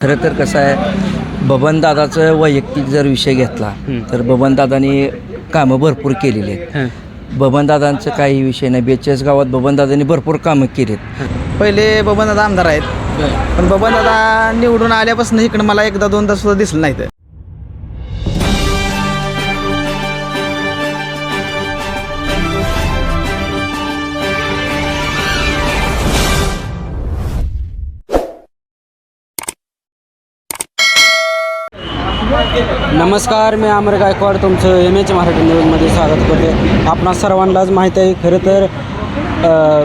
खरं तर कसं आहे बबनदादाचं वैयक्तिक जर विषय घेतला. तर बबनदादांनी कामं भरपूर केलेली आहेत. बबनदादांचं काही विषय नाही. बेचाळीस गावात बबनदादांनी भरपूर कामं केलीत. पहिले बबनदादा आमदार आहेत. पण बबनदादा निवडून आल्यापासून इकडे मला एकदा दोनदा सुद्धा दिसलं नाही नमस्कार मी अमर गायकवाड. तुमचं एम एच मराठी न्यूजमध्ये स्वागत करतो. आपणा सर्वांनाच माहीत आहे खरं तर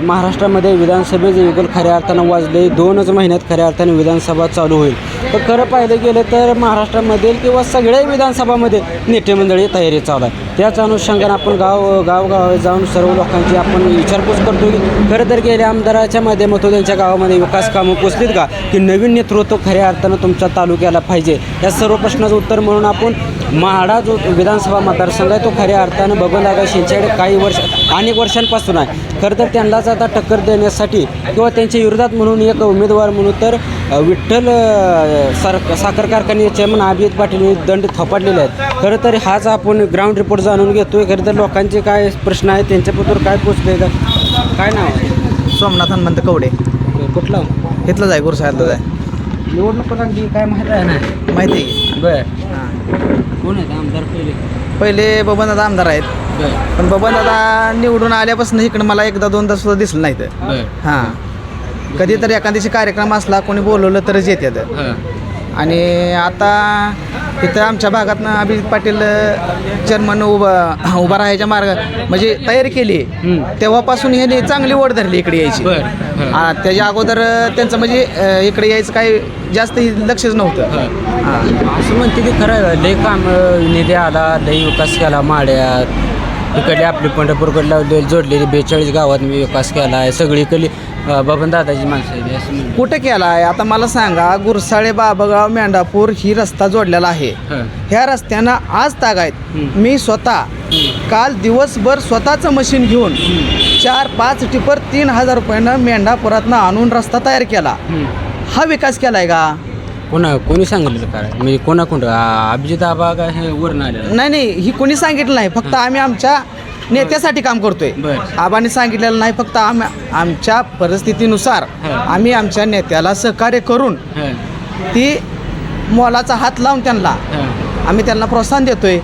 महाराष्ट्रामध्ये विधानसभेचे युगल खऱ्या अर्थानं वाजले दोनच महिन्यात खऱ्या अर्थानं विधानसभा चालू होईल. तर खरं पाहिलं गेलं तर महाराष्ट्रामधील किंवा सगळ्या विधानसभामध्ये नेते मंडळी तयारी चालू आहे. त्याच अनुषंगाने आपण गाव गावगाव जाऊन सर्व लोकांची आपण विचारपूस करतो की खरं तर गेल्या आमदाराच्या माध्यमातून त्यांच्या गावामध्ये विकास कामं पोचलीत का? की नवीन नेतृत्व खऱ्या अर्थानं तुमच्या तालुक्याला पाहिजे? या सर्व प्रश्नाचं उत्तर म्हणून आपण म्हाडा जो विधानसभा मतदारसंघ आहे तो खऱ्या अर्थानं बबनदादा शिंच्याकडे काही वर्ष अनेक वर्षांपासून आहे. खरं तर त्यांनाच आता टक्कर देण्यासाठी किंवा त्यांच्या विरोधात म्हणून एक उमेदवार म्हणून तर विठ्ठल सर साखर कारखान्याचे चेअरमन अभिजित पाटील हे दंड थोपाटलेले आहेत. खरं तर हाच आपण ग्राउंड रिपोर्ट जाणून घेतोय. खरं तर लोकांचे काय प्रश्न आहेत त्यांच्याबद्दल काय पोचले का? काय नाव आहे? सोमनाथ हनुमंत कवडे. कुठलं? इथलंच आहे गुरुसाहेबलाच आहे. निवडणूक काय माहीत आहे ना? माहिती आहे? बर. कोण आहेत आमदार पहिले? पहिले बबनदादा आमदार आहेत. बर. पण बबनदादा निवडून आल्यापासून इकडे मला एकदा दोनदा सुद्धा दिसलं नाही बर. हां. कधीतरी एखाद्याशी कार्यक्रम असला कोणी बोलवलं तरच येतात हां. आणि आता इथं आमच्या भागातनं अभिजित पाटील चेअरमन उभा उभा राहायच्या मार्ग म्हणजे तयारी केली. तेव्हापासून ह्याने चांगली ओढ धरली इकडे यायची. त्याच्या अगोदर त्यांचं म्हणजे इकडे यायचं काही जास्त लक्षच नव्हतं. हां. असं म्हणते की खरं आहे, लय काम निधी आला लय विकास केला माड्यात. इकडे आपली पंढरपूरकडला जोडलेली बेचाळीस गावात मी विकास केला आहे सगळीकडली बबन दादाची माणसं आहेत असं म्हणते. कुठं केला आहे आता मला सांगा गुरसाळे बाबगाव मेंढापूर ही रस्ता जोडलेला आहे हां. ह्या रस्त्यानं आज ताग आहेत. मी स्वतः काल दिवसभर स्वतःचं मशीन घेऊन चार पाच टिपर तीन हजार रुपयानं मेंढापुरातनं आणून रस्ता तयार केला. हा विकास केलाय का कोणा कोणी सांगितलं काय म्हणजे कोणा कोण अभिजित आबा हे वरून आलेलं नाही नाही ही कोणी सांगितलं नाही. फक्त आम्ही आमच्या नेत्यासाठी काम करतोय. बर. आबाने सांगितलेलं नाही फक्त आम्ही आमच्या परिस्थितीनुसार हा. आम्ही आमच्या नेत्याला सहकार्य करून हां, ती मोलाचा हात लावून त्यांना हां, आम्ही त्यांना प्रोत्साहन देतोय.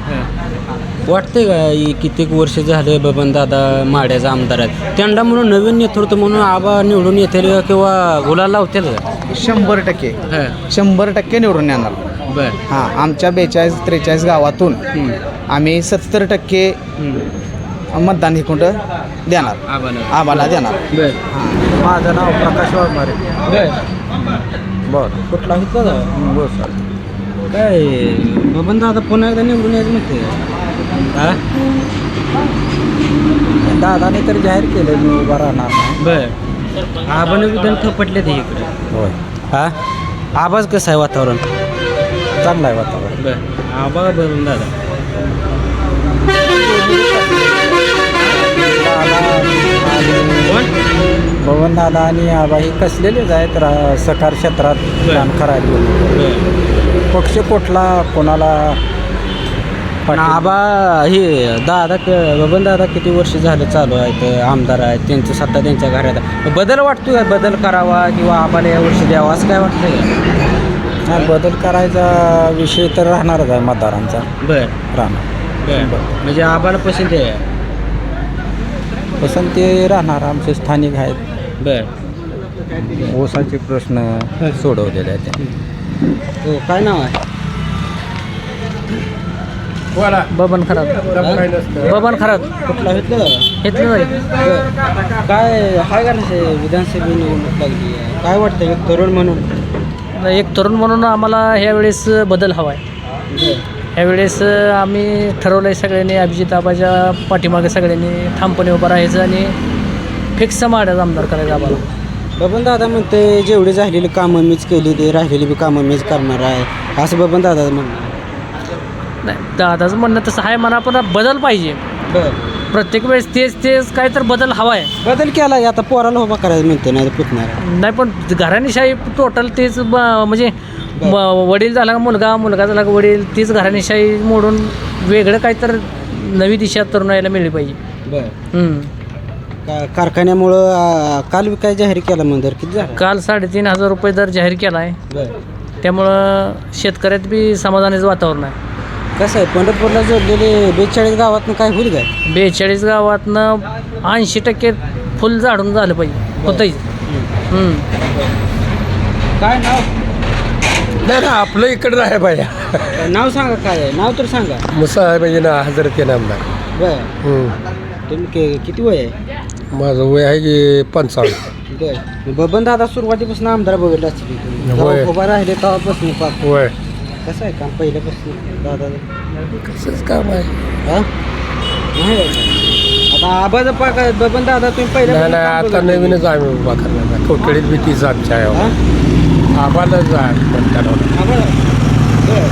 वाटतंय का ही कित्येक वर्ष झाले बबन दादा माड्याचा आमदार आहेत? त्यांना म्हणून नवीन नेतृत्व म्हणून आबा निवडून येतील किंवा गुलाल लावतील का? शंभर टक्के. हां. शंभर टक्के निवडून येणार. बर. हां आमच्या बेचाळीस त्रेचाळीस गावातून. आम्ही सत्तर टक्के. मतदान हे कुठं देणार. आबाला. आम्हाला देणार. बर. माझं नाव प्रकाश वाघमारे. बर. बर. कुठला होता का काय बबन दादा पुन्हा एकदा निवडून यायचं म्हणते. दादाने तर जाहीर केलं मी उभा राहणार नाही. बर. आबाने विधान थपटले ते इकडे. होय. हा? आवाज कसं आहे वातावरण? चांगलं आहे वातावरण. बर. आबा दादा कोण भवन दादा आणि आबा हे कसलेलेच आहेत रा- सकार क्षेत्रात. काम करायला बर. पक्ष कुठला कोणाला पण आबा हे दादा क- बबन दादा किती वर्ष झालं चालू आहेत आमदार आहेत त्यांचं सत्ता त्यांच्या घरात आहे. बदल वाटतो का? बदल करावा किंवा आबाला या वर्षी द्यावा असं काय वाटतंय? नाही, बदल करायचा विषय तर राहणारच आहे मतदारांचा. बर. राहणार. बर. म्हणजे आबाला पसंत आहे? पसंती राहणार आमचे स्थानिक आहेत. बर. ओसाचे प्रश्न सोडवलेले आहेत. हो काय नाव आहे? बबन खराब. बबन खराब. कुठला घेतलं? घेतलं नाही काय हाय का नसे विधानसभा निवडणूक लागली? आहे काय वाटतं एक तरुण म्हणून? एक तरुण म्हणून आम्हाला ह्यावेळेस बदल हवा आहे ह्यावेळेस आम्ही ठरवलं आहे सगळ्यांनी अभिजित आबाच्या पाठीमागे सगळ्यांनी ठामपणे उभं राहायचं आणि फिक्स माड्याचा आमदार करायचा आम्हाला. बबन दादा म्हणते जेवढी झालेली कामं मीच केली ते राहिलेली बी कामं मीच करणार आहे. असं बबन दादा म्हणणं नाही दादाचं म्हणणं तसं आहे म्हणा पण बदल पाहिजे. प्रत्येक वेळेस तेच तेच काय तर बदल हवा आहे. बदल केला आहे, आता पोराला उभा करायचं म्हणते नाही पुतणार नाही पण घराणीशाही टोटल तेच ब- म्हणजे वडील झाला का मुलगा मुलगा झाला का वडील तीच घराणेशाही मोडून वेगळं काय तर नवी दिशा तरुणाईला मिळली पाहिजे. हम्म. कारखान्यामुळं आ, काल काय जाहीर केला मग दर किती झाला? काल साडेतीन हजार रुपये दर जाहीर केला आहे त्यामुळं शेतकऱ्यात बी समाधानाचं वातावरण आहे. कसं आहे पंढरपूरला जोडलेले बेचाळीस गावातनं काय होईल काय? बेचाळीस गावातनं ऐंशी टक्के फुल झाडून झालं पाहिजे होतंही हम्म. काय नाव? नाही ना आपलं इकडं राहाय पाहिजे नाव सांगा काय आहे? नाव तर सांगा. मुसा म्हणजे ना हजरत आहे नामदार. बर. हम्म. तुम्ही के- किती वय आहे? माझं वय आहे की पंचावन्न. बर. बबन दादा सुरुवातीपासून आमदार बघितला असतील तुम्ही. होय. जेव्हा उभा राहिले तेव्हापासून पाक वय. कसं आहे काम पहिल्यापासून दादा कसंच काम आहे. हा? नाही आहे का? आता आबाचा पाक आहे, बबन दादा तुम्ही पहिल्या नाही नाही आता नवीनच आम्ही उभा करणार कवटळीत बी तीच आमच्या आहे. हा? आबालाच आहे म्हणतात आबा बर.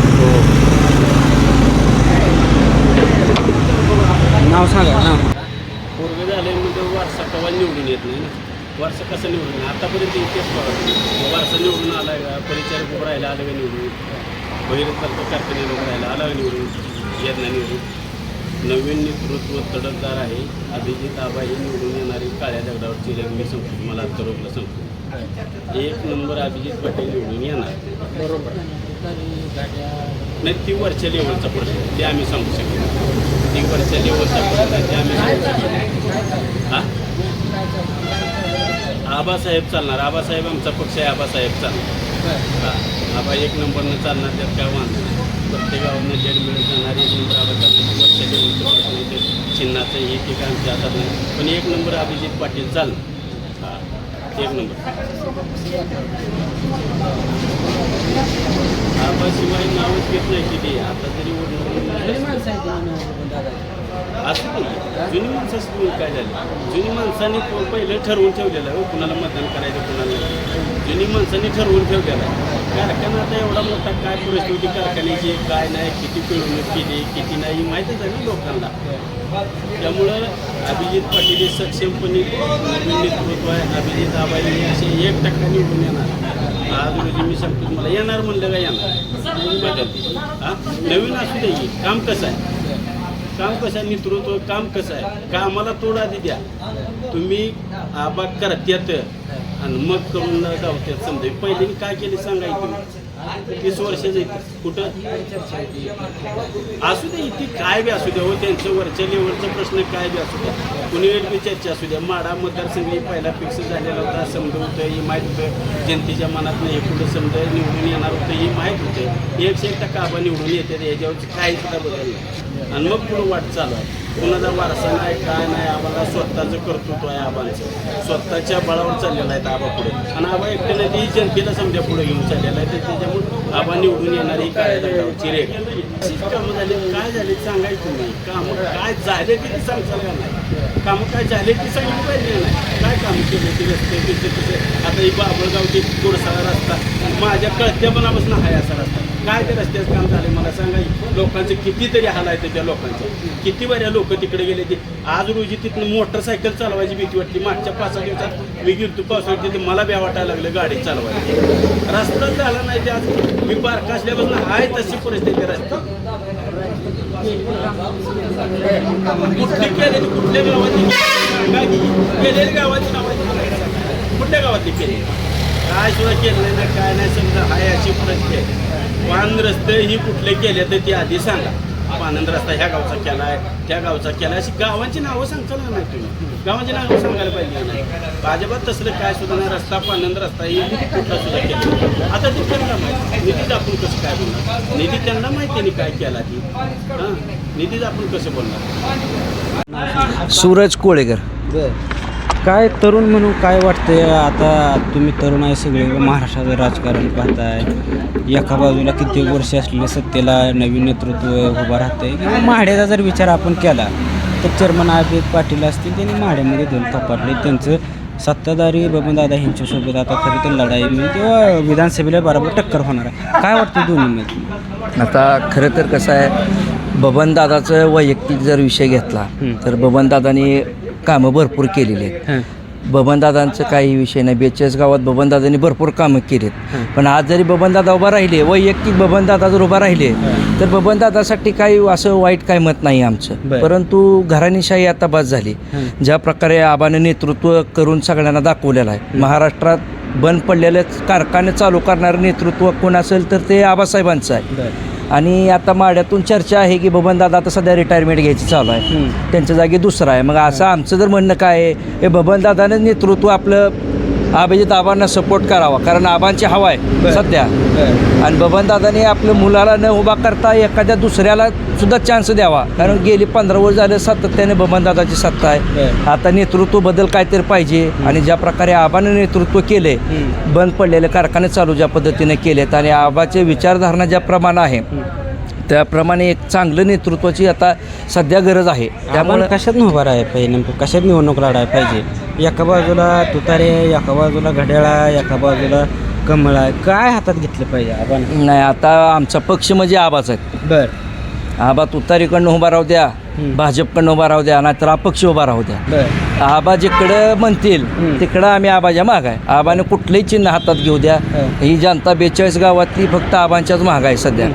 नाव सांगा नाव पूर्व झाले म्हणजे वारसा कवा निवडून येत नाही ना? वारसा कसं निवडून येईल? आतापर्यंत इतिहास बघा वारसा निवडून आला का? परिचारक उभं राहिला आलं का निवडून? बहिर चालतं कारखाने लोक राहिला आला निवडून येत नाही निवडून नवीन नेतृत्व तडकदार आहे. अभिजित आबा हे निवडून येणारी काळ्या दगडावरची रंग मी सांगतो तुम्हाला आत्ता रोखला सांगतो. एक नंबर अभिजित पाटील निवडून येणार. बरोबर. नाही ती वरच्या लेवलचा प्रश्न. ते आम्ही सांगू शकतो ती वरच्या लेवलचा प्रश्न आहे, ते आम्ही सांगू शकतो हा? आबासाहेब चालणार. आबासाहेब आमचा पक्ष आहे. आबासाहेब चालणार. हा. आबा एक नंबरनं चालणार त्यात काय वांधा नाही. प्रत्येक गावांना जेड मिळत जाणार एक नंबर आबा चालणार वरच्या लेवलचं प्रश्न आहे ते चिन्हाचं हे काय आमच्या हातात नाही. पण एक नंबर अभिजित पाटील चालणार हा एक नंबर. आबाशिवाय नावच घेत नाही किती. आता तरी असं नाही. जुनी माणसं असं म्हणून काय झालं? जुनी माणसांनी पहिलं ठरवून ठेवलेलं आहे. हो, कुणाला मतदान करायचं कुणाला. जुनी माणसांनी ठरवून ठेवलेलं आहे. कारखाना आता एवढा मोठा काय परिस्थिती कारखान्याची काय नाही किती पिळवणूक केली किती नाही माहीतच आहे ना लोकांना. त्यामुळं अभिजित पाटील हे सक्षमपणे नवीन नेतृत्व आहे. अभिजित आबाई असे एक टक्का निवडून येणार. आज रोजी मी सांगतो तुम्हाला येणार म्हणलं का येणार? हा? नवीन असू दे. काम कसं आहे? काम कसं आहे? नेतृत्व काम कसं आहे? कामाला तोड आधी द्या. तुम्ही आबा करत्यात आणि मग करून गावत्यात समजा पहिले काय केले सांगायचं तीस वर्षाचं इथे कुठं? असू दे इथे काय बी असू द्या हो त्यांचं वरच्या लेवलचा प्रश्न काय बी असू द्या कुणी वेळ बी चर्चा असू द्या. माडा मतदारसंघ पहिला फिक्स झालेला होता. समजा होतं हे माहीत होतं. जनतेच्या मनात नाही. कुठं समजा निवडून येणार होतं हे माहीत होतं. एकशे एक टक्का आबा निवडून येते याच्यावरची काही सुद्धा बदल नाही. आणि मग पुढं वाट चालू आहे. कुणाचा वारसा नाही काय नाही आम्हाला स्वतःचं कर्तृत्व आहे आबांचं. स्वतःच्या बळावर चाललेलं आहे आबा पुढे. आणि आबा एकट्याने ती जनतेला समजा पुढे घेऊन चाललेला आहे तर त्याच्यामुळे आबा निवडून येणारी काय दगडावरची रेख कामं झाली. काय झाले सांगायचं नाही. कामं काय झाले किती ते का नाही. कामं काय झाले की सांगितलं पाहिजे नाही. काय कामं केले ते रस्ते तिथे तिथे आता ही बाबळगावची गोडसाळा रस्ता माझ्या कळत्यापणापासून हाय असा रस्ता. काय ते रस्त्याचं काम झाले मला सांगा. लोकांचं कितीतरी हाल आहे त्याच्या लोकांचं. किती बऱ्या लोक तिकडे गेले ते. आज रोजी तिथून मोटरसायकल चालवायची भीती वाटली. मागच्या पाच सहा दिवसात मी गिरतो पावसाळ्यात तिथे मला ब्या वाटायला लागलं गाडी चालवायची रस्ताच झाला नाही ते आज. मी बारका असल्यापासून आहे तशी परिस्थिती रस्ता. कुठली केलेली कुठल्या गावातली? केलेली गावाची नावाची कुठल्या गावातली केली काय सुद्धा केलं नाही ना काय नाही समजा हाय अशी परिस्थिती आहे. पान रस्ते ही कुठले केले तर ती आधी सांगा. पानंद रस्ता ह्या गावचा केला आहे त्या गावचा केला अशी गावांची नावं सांगताल का नाही तुम्ही? गावांची नावं सांगायला पाहिजे नाही? अजिबात तसलं काय सुद्धा नाही रस्ता पानंद रस्ता ही कुठला सुद्धा केला आता ते त्यांना माहिती निधीच आपण कसं काय बोलणार? निधी त्यांना माहिती नाही काय केला ती. हां? निधीच आपण कसं बोलणार? सूरज कोळेकर. बर. काय तरुण म्हणून काय वाटतंय? आता तुम्ही तरुण आहे सगळे महाराष्ट्राचं राजकारण पाहताय. एका बाजूला कित्येक वर्ष असलेल्या सत्तेला नवीन नेतृत्व उभं राहतंय. किंवा माढ्याचा जर विचार आपण केला तर चेअरमन अभिजित पाटील असतील त्यांनी माढ्यामध्ये दोन कपाटले त्यांचं सत्ताधारी बबनदादा यांच्यासोबत आता खरी तर लढाई म्हणजे तेव्हा विधानसभेला बरोबर टक्कर होणार आहे. काय वाटतं दोन्हीमध्ये? आता खरं तर कसं आहे बबनदादाचं वैयक्तिक जर विषय घेतला. तर बबनदादानी कामं भरपूर केलेली आहेत. हां. बबनदादांचं काही विषय नाही. बेचाळीस गावात बबनदादांनी भरपूर कामं केलीत. पण आज जरी बबनदादा उभा राहिले वैयक्तिक बबनदादा जर उभा राहिले तर बबनदादासाठी काही असं वाईट काही मत नाही आमचं. परंतु घराणीशाही आता बस झाली. ज्या प्रकारे आबाने नेतृत्व करून सगळ्यांना दाखवलेलं आहे. महाराष्ट्रात बंद पडलेले कारखाने चालू करणारं नेतृत्व कोण असेल तर ते आबासाहेबांचं आहे. आणि आता माड्यातून चर्चा आहे की बबनदादा आता सध्या रिटायरमेंट घ्यायची चालू आहे. त्यांच्या जागी दुसरा आहे. मग असं आमचं जर म्हणणं काय आहे हे बबनदादानं नेतृत्व आपलं अभिजित आबांना सपोर्ट करावा. कारण आबांची हवा आहे सध्या. आणि बबनदादाने आपल्या मुलाला न उभा करता एखाद्या दुसऱ्याला सुद्धा चान्स द्यावा. कारण गेली पंधरा वर्ष झालं सातत्याने बबनदादाची सत्ता आहे. आता नेतृत्व बदल काहीतरी पाहिजे. आणि ज्या प्रकारे आबानं नेतृत्व केले बंद पडलेले कारखाने चालू ज्या पद्धतीने केलेत आणि आबाचे विचारधारणा ज्या प्रमाणे आहे त्याप्रमाणे एक चांगलं नेतृत्वाची आता सध्या गरज आहे. त्यामुळे कशात उभा राहायला पाहिजे नेमकं? कशात निवडणूक लढायला पाहिजे? एका बाजूला तुतारे एका बाजूला घड्याळा एका बाजूला कमळ आहे. काय हातात घेतलं पाहिजे आपण? नाही आता आमचा पक्ष म्हणजे आबाच आहेत. बर. आबा तुतारीकडनं उभा राहू द्या भाजपकडनं उभा राहू द्या नाहीतर अपक्ष उभा राहू द्या. आबा जिकडं म्हणतील तिकडं आम्ही आबाच्या माग आहे. आबाने कुठलंही चिन्ह हातात घेऊ द्या. ही. जनता बेचाळीस गावातली फक्त आबांच्याच माग आहे सध्या.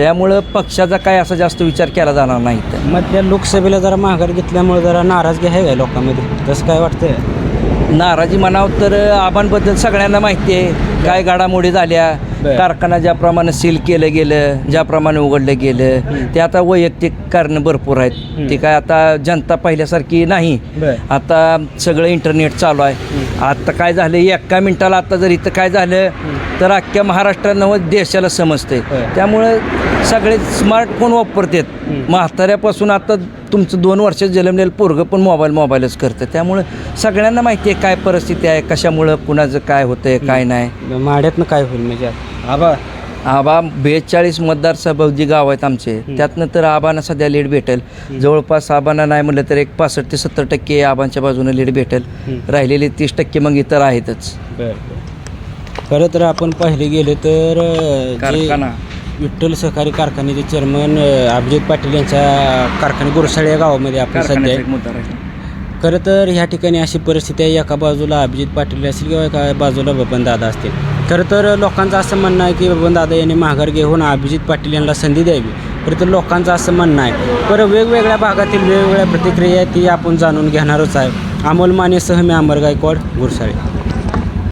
त्यामुळं पक्षाचा काय असा जास्त विचार केला जाणार नाही तर मधल्या लोकसभेला जरा माघार घेतल्यामुळे जरा नाराजगी आहे का लोकांमध्ये? तसं काय वाटतंय? नाराजी म्हणावं तर आबांबद्दल सगळ्यांना माहिती आहे. काय घडामोडी झाल्या. कारखाना ज्याप्रमाणे सील केलं गेलं ज्याप्रमाणे उघडलं गेलं ते आता वैयक्तिक कारणं भरपूर आहेत. ते काय आता जनता पहिल्यासारखी नाही. आता सगळं इंटरनेट चालू आहे. आता काय झालं? एका मिनिटाला आता जर इथं काय झालं तर अख्ख्या महाराष्ट्रानं देशाला समजते त्यामुळं सगळे स्मार्टफोन वापरतात. म्हाताऱ्यापासून आता तुमचं दोन वर्षात जन्मलेलं पोरगं पण मोबाईल मोबाईलच करतं. त्यामुळं सगळ्यांना माहिती आहे काय परिस्थिती आहे कशामुळं कुणाचं काय होतंय काय नाही. माड्यातनं काय होईल म्हणजे? आबा. आबा बेचाळीस मतदारसभा जी गाव आहेत आमचे त्यातनं तर आबांना सध्या लीड भेटेल. जवळपास आबांना नाही म्हटलं तर एक पासष्ट ते सत्तर टक्के आबांच्या बाजूने लीड भेटेल. राहिलेले तीस टक्के मग इतर आहेतच. खरं तर आपण पाहिले गेले तर कारखाना. विठ्ठल सहकारी कारखान्याचे चेअरमन अभिजित पाटील यांच्या कारखाने गोरसाळे या गावामध्ये आपण सध्या. खरं तर ह्या ठिकाणी अशी परिस्थिती आहे एका बाजूला अभिजित पाटील असेल किंवा एका बाजूला बबन दादा असतील. खरं तर लोकांचं असं म्हणणं आहे की बबन दादा यांनी माघार घेऊन अभिजित पाटील यांना संधी द्यावी. खरं तर लोकांचं असं म्हणणं आहे. पर वेगवेगळ्या भागातील वेगवेगळ्या प्रतिक्रिया ती आपण जाणून घेणारच आहे. अमोल मानेसह मी अमर गायकवाड गुरसाळे